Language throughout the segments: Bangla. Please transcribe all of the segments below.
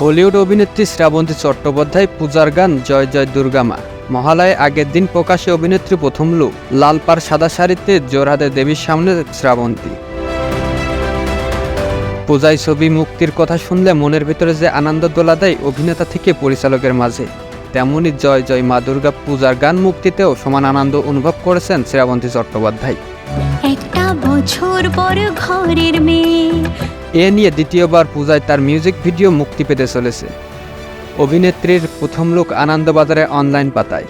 বলিউড অভিনেত্রী শ্রাবন্তী চট্টোপাধ্যায় পূজার গান জয় জয় দুর্গা মা। মহালয়ে আগের দিন প্রকাশে অভিনেত্রী প্রথম লুক, লাল পাড় সাদা শাড়িতে জোরহাতে দেবীর সামনে শ্রাবন্তী। পূজায় ছবি মুক্তির কথা শুনলে মনের ভিতরে যে আনন্দ দোলা দেয় অভিনেতা থেকে পরিচালকের মাঝে। তেমনি জয় জয় মা দুর্গা পূজার গান মুক্তিতেও সমান আনন্দ অনুভব করেছেন শ্রাবন্তী চট্টোপাধ্যায়। একটা বছর পর ঘরের মেয়ে এ নিয়ে দ্বিতীয়বার পূজায় তার মিউজিক ভিডিও মুক্তি পেতে চলেছে। অভিনেত্রীর প্রথম লোক আনন্দবাজারে অনলাইন পাতায়।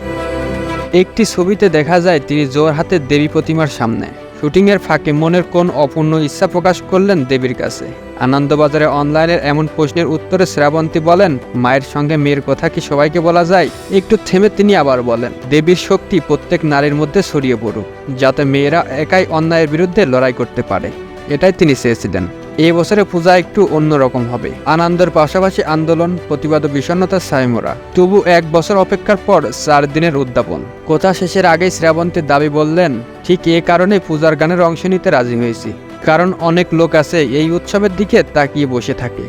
একটি ছবিতে দেখা যায়, তিনি জোর হাতে দেবী প্রতিমার সামনে। শুটিংয়ের ফাঁকে মনের কোন অপূর্ণ ইচ্ছা প্রকাশ করলেন দেবীর কাছে। আনন্দবাজারে অনলাইনের এমন প্রশ্নের উত্তরে শ্রাবন্তী বলেন, মায়ের সঙ্গে মেয়ের কথা কি সবাইকে বলা যায়? একটু থেমে তিনি আবার বলেন, দেবীর শক্তি প্রত্যেক নারীর মধ্যে ছড়িয়ে পড়ুক, যাতে মেয়েরা একাই অন্যায়ের বিরুদ্ধে লড়াই করতে পারে। এটাই তিনি চেয়েছিলেন। এই বছরে পূজা একটু অন্যরকম হবে। আনন্দের পাশাপাশি আন্দোলন, প্রতিবাদ ও বিষণ্ণতার ছাইমোরা তবু এক বছর অপেক্ষার পর চার দিনের উদ্যাপন। কথা শেষের আগেই শ্রাবন্তীর দাবি বললেন, ঠিক এ কারণে পূজার গানের অংশ নিতে রাজি হয়েছি। কারণ অনেক লোক আছে এই উৎসবের দিকে তাকিয়ে বসে থাকে।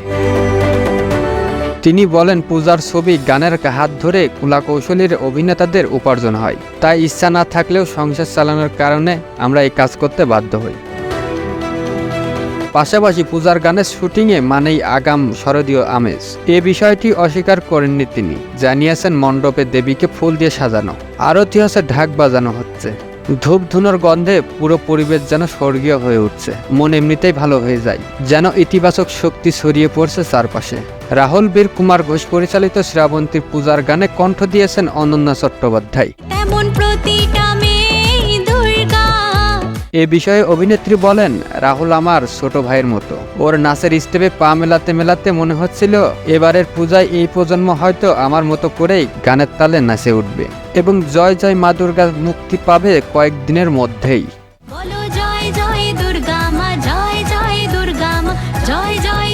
তিনি বলেন, পূজার ছবি, গানের হাত ধরে কুলা কৌশলীর অভিনেতাদের উপার্জন হয়। তাই ইচ্ছা না থাকলেও সংসার চালানোর কারণে আমরা এই কাজ করতে বাধ্য হই। পাশাপাশি পূজার গানের শুটিংয়ে মানেই আগাম শরদীয় আমেজ। এ বিষয়টি অস্বীকার করেননি তিনি। জানিয়েছেন মণ্ডপে দেবীকে ফুল দিয়ে সাজানো। আরতি হচ্ছে ঢাক বাজানো হচ্ছে। ধূপ ধুনোর গন্ধে পুরো পরিবেশ যেন স্বর্গীয় হয়ে উঠছে। মন এমনিতেই ভালো হয়ে যায়। যেন ইতিবাচক শক্তি ছড়িয়ে পড়ছে চারপাশে। রাহুল বীর কুমার ঘোষ পরিচালিত শ্রাবন্তী পূজার গানে কণ্ঠ দিয়েছেন অনন্যা চট্টোপাধ্যায়। এ বিষয়ে অভিনেত্রী বলেন, রাহুল আমার ছোট ভাইয়ের মতো। ওর নাচের স্টেপে পা মেলাতে মেলাতে মনে হচ্ছিল, এবারের পূজায় এই প্রজন্ম হয়তো আমার মতো করেই গানের তালে নাচে উঠবে এবং জয় জয় মা দুর্গা মুক্তি পাবে কয়েকদিনের মধ্যেই। জয় জয় দুর্গা মা, জয় জয় দুর্গা মা, জয় জয়